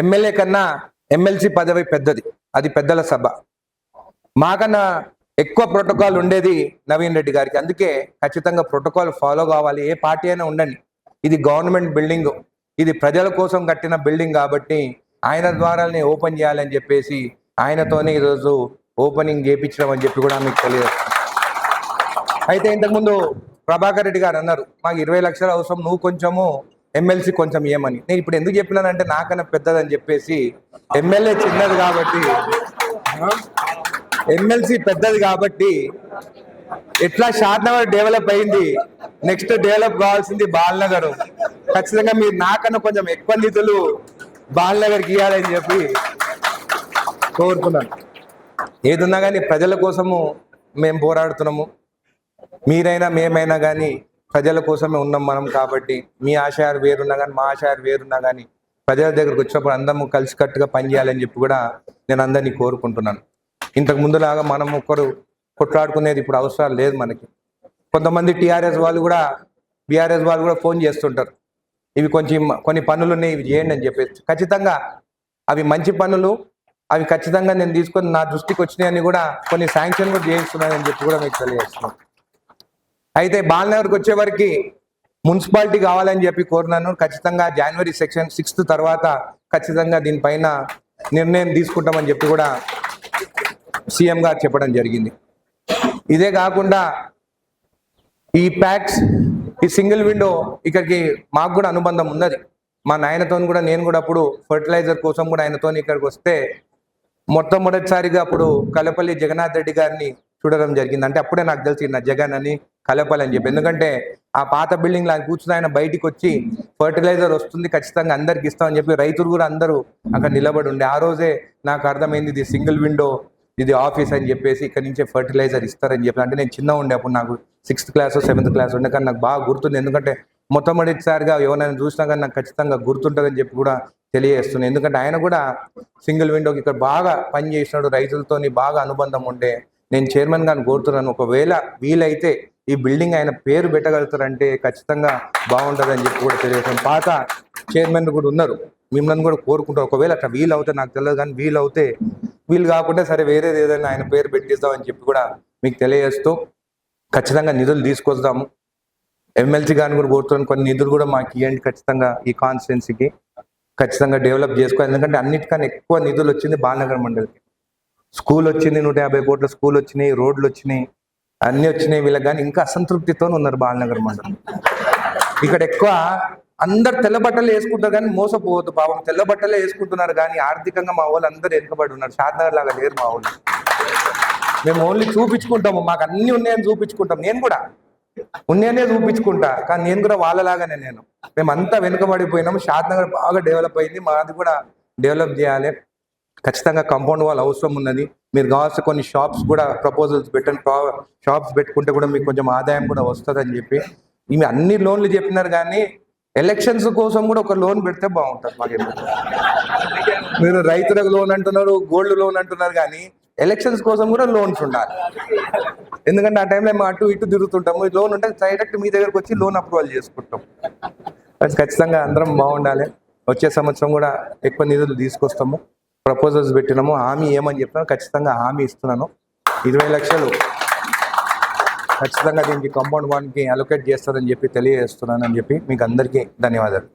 MLA కన్నా MLC పదవి పెద్దది. అది పెద్దల సభ. మాకన్నా ఎక్కువ ప్రోటోకాల్ ఉండేది నవీన్ రెడ్డి గారికి. అందుకే ఖచ్చితంగా ప్రోటోకాల్ ఫాలో కావాలి. ఏ పార్టీ అయినా ఉండండి. ఇది గవర్నమెంట్ బిల్డింగ్. ఇది ప్రజల కోసం కట్టిన బిల్డింగ్ కాబట్టి ఆయన ద్వారానే ఓపెన్ చేయాలని చెప్పేసి ఆయనతోనే ఈరోజు ఓపెనింగ్ చేయించడం అని చెప్పి కూడా మీకు తెలియదు అయితే ఇంతకుముందు ప్రభాకర్ రెడ్డి గారు అన్నారు మాకు ఇరవై లక్షలు అవసరం. నువ్వు కొంచెము ఎమ్మెల్సీ కొంచెం ఏమని? నేను ఇప్పుడు ఎందుకు చెప్పినానంటే నాకన్నా పెద్దదని చెప్పేసి ఎమ్మెల్యే చిన్నది కాబట్టి ఎమ్మెల్సీ పెద్దది కాబట్టి ఎట్లా షార్ట్నగర్ డెవలప్ అయింది నెక్స్ట్ డెవలప్ కావాల్సింది బాలనగర్. ఖచ్చితంగా మీరు నాకన్నా కొంచెం ఎక్కువ నిధులు బాలనగర్కి ఇవ్వాలని చెప్పి కోరుతున్నాను ఏదున్నా కానీ ప్రజల కోసము మేము పోరాడుతున్నాము. మీరైనా మేమైనా కానీ ప్రజల కోసమే ఉన్నాం మనం కాబట్టి మీ ఆశయాలు వేరున్నా కానీ మా ఆశయాలు వేరున్నా కానీ ప్రజల దగ్గరకు వచ్చినప్పుడు అందరం కలిసికట్టుగా పనిచేయాలని చెప్పి కూడా నేను అందరినీ కోరుకుంటున్నాను. ఇంతకు ముందులాగా మనం ఒకరు కొట్లాడుకునేది ఇప్పుడు అవసరాలు లేదు మనకి. కొంతమంది టీఆర్ఎస్ వాళ్ళు కూడా బీఆర్ఎస్ వాళ్ళు కూడా ఫోన్ చేస్తుంటారు. ఇవి కొంచెం కొన్ని పనులు ఉన్నాయి ఇవి చేయండి అని చెప్పేసి. ఖచ్చితంగా అవి మంచి పనులు అవి ఖచ్చితంగా నేను తీసుకొని నా దృష్టికి వచ్చినాయని కూడా కొన్ని శాంక్షన్ కూడా చేయిస్తున్నానని చెప్పి కూడా మీకు తెలియజేస్తున్నాను. అయితే బాలనగర్కి వచ్చేవరకు మున్సిపాలిటీ కావాలని చెప్పి కోరినాను. ఖచ్చితంగా జనవరి సెక్షన్ సిక్స్త్ తర్వాత ఖచ్చితంగా దీనిపైన నిర్ణయం తీసుకుంటామని చెప్పి కూడా సీఎం గారు చెప్పడం జరిగింది. ఇదే కాకుండా ఈ ప్యాక్స్ ఈ సింగిల్ విండో ఇక్కడికి మాకు కూడా అనుబంధం ఉన్నది. మా నాయనతో కూడా నేను కూడా అప్పుడు ఫర్టిలైజర్ కోసం కూడా ఆయనతో ఇక్కడికి వస్తే మొట్టమొదటిసారిగా అప్పుడు కలపల్లి జగన్నాథ్ రెడ్డి గారిని చూడడం జరిగింది. అంటే అప్పుడే నాకు తెలిసి జగన్ అని కలపాలని చెప్పి. ఎందుకంటే ఆ పాత బిల్డింగ్ ఆయన కూర్చుని ఆయన బయటికి వచ్చి ఫర్టిలైజర్ వస్తుంది ఖచ్చితంగా అందరికి ఇస్తామని చెప్పి రైతులు కూడా అందరూ అక్కడ నిలబడి ఉండే. ఆ రోజే నాకు అర్థమైంది ఇది సింగిల్ విండో ఇది ఆఫీస్ అని చెప్పేసి ఇక్కడ నుంచే ఫర్టిలైజర్ ఇస్తారని చెప్పి. అంటే నేను చిన్న ఉండే అప్పుడు నాకు సిక్స్త్ క్లాస్ సెవెంత్ క్లాస్ ఉండే కానీ నాకు బాగా గుర్తుంది. ఎందుకంటే మొట్టమొదటిసారిగా ఎవరైనా చూసినా కానీ నాకు ఖచ్చితంగా గుర్తుంటుందని చెప్పి కూడా తెలియజేస్తున్నాను ఎందుకంటే ఆయన కూడా సింగిల్ విండోకి ఇక్కడ బాగా పని చేసినాడు రైతులతోని బాగా అనుబంధం ఉండే. నేను చైర్మన్ గారిని కోరుతున్నాను. ఒకవేళ వీలైతే ఈ బిల్డింగ్ ఆయన పేరు పెట్టగలుగుతారంటే ఖచ్చితంగా బాగుంటుందని చెప్పి కూడా తెలియజేస్తాం. పాత చైర్మన్ కూడా ఉన్నారు. మిమ్మల్ని కూడా కోరుకుంటారు ఒకవేళ అట్లా వీలు అవుతే నాకు తెలియదు కానీ వీలు అవుతే వీలు కాకుండా సరే వేరేది ఏదైనా ఆయన పేరు పెట్టిస్తామని చెప్పి కూడా మీకు తెలియజేస్తూ ఖచ్చితంగా నిధులు తీసుకొస్తాము. ఎమ్మెల్సీ గారిని కూడా కోరుతున్నాను కొన్ని నిధులు కూడా మాకు ఇవ్వండి ఖచ్చితంగా ఈ కాన్స్టిట్యున్సీకి. ఖచ్చితంగా డెవలప్ చేసుకోవాలి. ఎందుకంటే అన్నిటికన్నా ఎక్కువ నిధులు వచ్చింది బాలనగర్ మండలికి. స్కూల్ వచ్చింది నూట యాభై కోట్ల స్కూల్ వచ్చినాయి రోడ్లు వచ్చినాయి. అన్ని వచ్చినాయి వీళ్ళకి కానీ ఇంకా అసంతృప్తితో ఉన్నారు బాలనగర్ మండలం. ఇక్కడ ఎక్కువ అందరు తెల్ల బట్టలు వేసుకుంటారు కానీ మోసపోవద్దు పాపం. తెల్ల బట్టలే వేసుకుంటున్నారు కానీ ఆర్థికంగా మా వాళ్ళు అందరు వెనుకబడి ఉన్నారు. షాద్నగర్ లాగా లేరు మా వాళ్ళు. మేము ఓన్లీ చూపించుకుంటాము. మాకు అన్ని ఉన్నాయని చూపించుకుంటాం. నేను కూడా ఉన్నాయనే చూపించుకుంటా. కానీ నేను కూడా వాళ్ళలాగానే నేను. మేమంతా వెనుకబడిపోయినాము. షాద్నగర్ బాగా డెవలప్ అయింది. మాది కూడా డెవలప్ చేయాలి. ఖచ్చితంగా కాంపౌండ్ వాల్ అవసరం ఉన్నది. మీరు కావాల్సిన కొన్ని షాప్స్ కూడా ప్రపోజల్స్ పెట్టండి. షాప్స్ పెట్టుకుంటే కూడా మీకు కొంచెం ఆదాయం కూడా వస్తుంది అని చెప్పి. ఇవి అన్ని లోన్లు చెప్పినారు కానీ ఎలక్షన్స్ కోసం కూడా ఒక లోన్ పెడితే బాగుంటుంది మాకు మీరు రైతులకు లోన్ అంటున్నారు గోల్డ్ లోన్ అంటున్నారు కానీ ఎలక్షన్స్ కోసం కూడా లోన్స్ ఉండాలి. ఎందుకంటే ఆ టైంలో మేము అటు ఇటు తిరుగుతుంటాము. లోన్ ఉంటే డైరెక్ట్ మీ దగ్గరకు వచ్చి లోన్ అప్రూవల్ చేసుకుంటాం. ఖచ్చితంగా అందరం బాగుండాలి. వచ్చే సంవత్సరం కూడా ఎక్కువ నిధులు తీసుకొస్తాము. ప్రపోజల్స్ పెట్టినాము. హామీ ఏమని చెప్పినాను ఖచ్చితంగా హామీ ఇస్తున్నాను. ఇరవై లక్షలు ఖచ్చితంగా దీనికి కాంపౌండ్ వాన్కి అలొకేట్ చేస్తారని చెప్పి తెలియజేస్తున్నాను అని చెప్పి మీకు అందరికీ ధన్యవాదాలు.